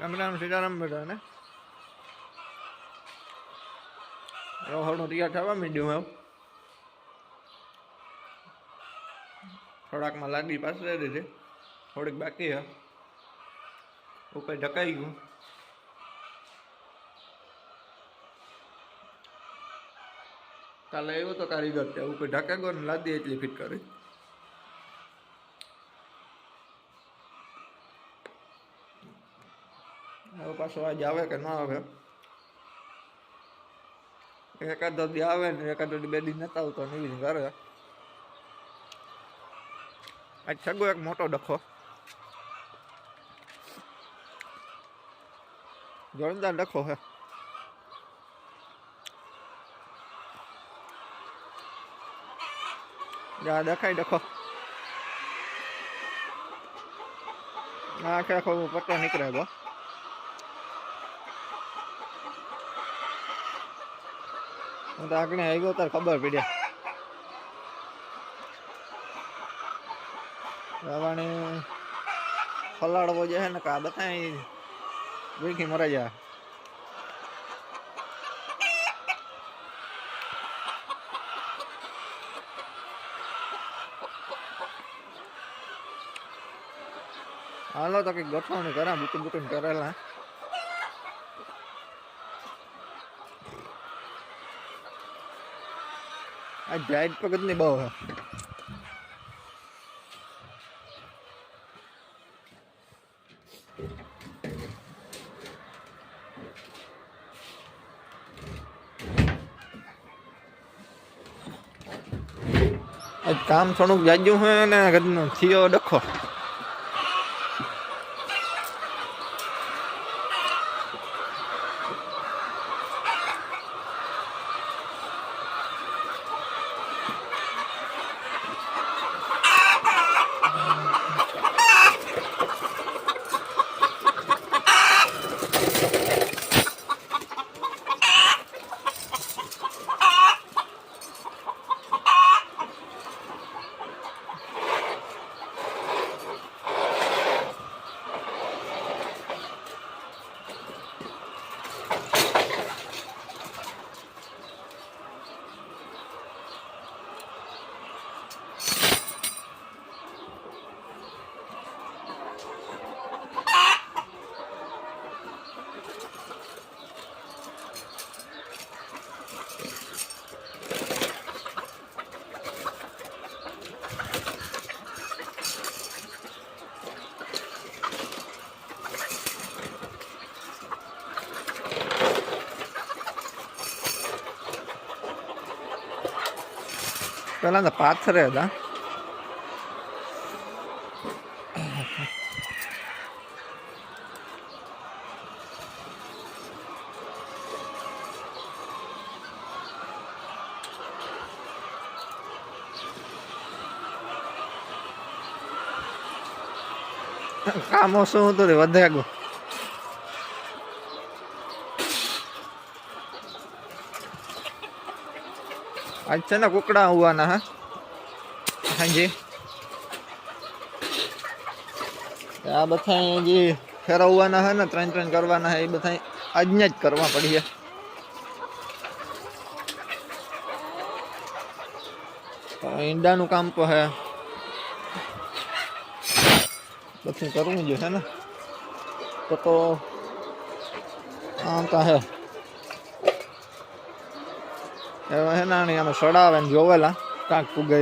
રામ સીતારામ બધાને ને. રોહડનું તૈયાર થવા માંડ્યું હવે થોડાકમાં લાગી પાસે દીધી થોડીક બાકી હે. ઉપર ઢકાઈ ગયું. કાલે આવ્યો તો કારીગર ત્યાં. ઉપર ઢકાઈ ગયો ને લાદી એટલી ફિટ કરી. હવે પાછો આજ આવે કે ના આવે? એકાદ દી આવે ને એકાદ દી બે દી નતા આવતો ને એવી કરે આજ સગો એક મોટો ડખો. જોરદાર ડખો હે. જા, દેખાય ડખો. આખે આખો પટ્ટો નીકળે ગો. તો આગળ આવ્યો તાર ખબર પડી રાવાણે ફલાડવો જે છે ને કા બતાય વીખી મરાઈ જાય હાલો તો કઈક ગોઠવણી કરા બુકિંગ બુકિંગ કરેલા આ જાઈડ પગતની બહુ હા. કામ થોડુંક જાજુ હોય ને થયો ડખો. પેલા તો પાથરે હતા કામો શું હતું રે વધે ગો આજ છે ને કુકડા આવવાના હા? હાજી. આ બધા જે ફેરવવાના હે ને, ત્રણ ત્રણ કરવાના હે એ બધા આજને જ કરવા પડીએ. ઈંડાનું કામ તો હે. બધું કરવું જોઈએ ને. તો તો આમ તો હે. હવે હે નાની આમાં સડાવે ને જોવેલા કાંક પુગે.